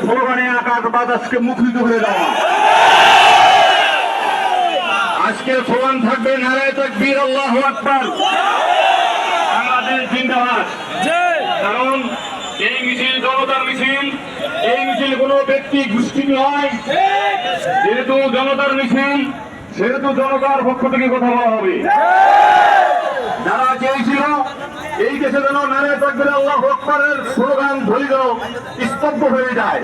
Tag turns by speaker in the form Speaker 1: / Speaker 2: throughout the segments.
Speaker 1: স্লোগানে আকাশ বাতাসকে মুখরিত করে দেওয়া আজকে স্লোগান থাকবে নারায় তকবীর আল্লাহ আকবার। বাংলাদেশ জিন্দাবাদ। কারণ এই মিছিল জনতার মিছিল এই মিছিল কোনো ব্যক্তি গোষ্ঠী নয়। যেহেতু জনতার মিছিল সেহেতু জনতার পক্ষ থেকে কথা বলা হবে। যারা চেয়েছিল এই দেশে যেন নারায় তকবীর আল্লাহ আকবরের স্লোগান ধরিল স্তব্ধ হয়ে যায়।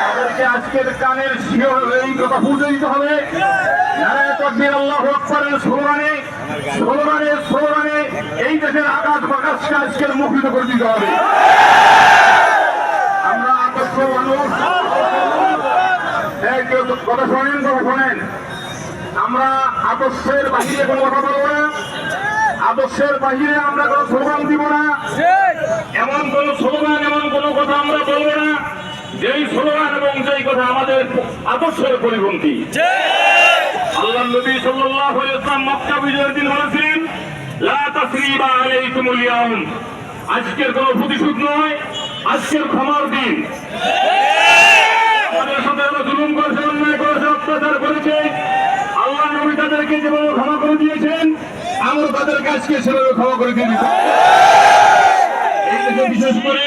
Speaker 1: তাদেরকে আজকের কানের শিওর এই কথা বুঝে দিতে হবে তকবীর আল্লাহ আকবরের স্লোগানে স্লোগানে স্লোগানে এই দেশের আকাশ বাকাশকে আজকের মুখরিত করে দিতে হবে। আমরা আদর্শ মানুষ। কেউ কথা শোনেন কথা শোনেন। আমরা আদর্শের বাহিরে কোনো কথা বলব না। আদর্শের বাহিরে আমরা কোনো স্লোগান দিব না। এমন কোন কথা আমরা বলব না যেই স্লোগান এবং যেই কথা আমাদের আদর্শের পরিপন্থী। আল্লাহ নবী সাল্লাল্লাহু আলাইহি ওয়াসাল্লাম মক্কা বিজয়ের দিন বলেছিলেন লা তাসরিবা আলাইকুমুল ইয়াউম। আজকের কোনো প্রতিশোধ নয় আজকের ক্ষমার দিন। আমাদের সাথে যারা জুলুম করেছে অন্যায় করেছে অত্যাচার করেছে আল্লাহ নবী তাদেরকে যেভাবে ক্ষমা করে দিয়েছেন আমরা তাদের কাজকে সেভাবে ক্ষমা করে দিয়ে দিচ্ছি। এই দেশে বিশেষ করে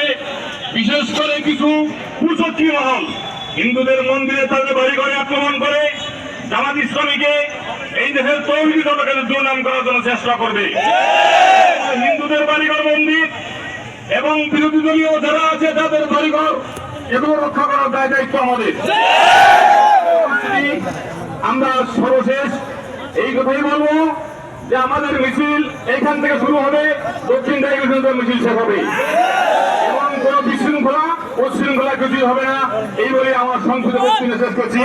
Speaker 1: বিশেষ করে কিছু কুচক্রী মহল হিন্দুদের মন্দিরে তাদের বাড়ি ঘরে আক্রমণ করে জামাত ইসলামীকে এই দেশের তৌহিদি দলকে দুর্নাম করার জন্য চেষ্টা করবে। হিন্দুদের বাড়িঘর মন্দির এবং বিরোধী দলীয় যারা আছে, তাদের বাড়িঘর, এগুলো রক্ষা করার দায় দায়িত্ব আমাদের। আমরা সর্বশেষ এই কথাই বলব যে আমাদের মিছিল এইখান থেকে শুরু হবে, দক্ষিণ ডাইভিশন মিছিল শেষ হবে। এবং কোন বিশৃঙ্খলা ও শৃঙ্খলা কিছু হবে না। এই বলে আমার সংসদে শেষ করছি।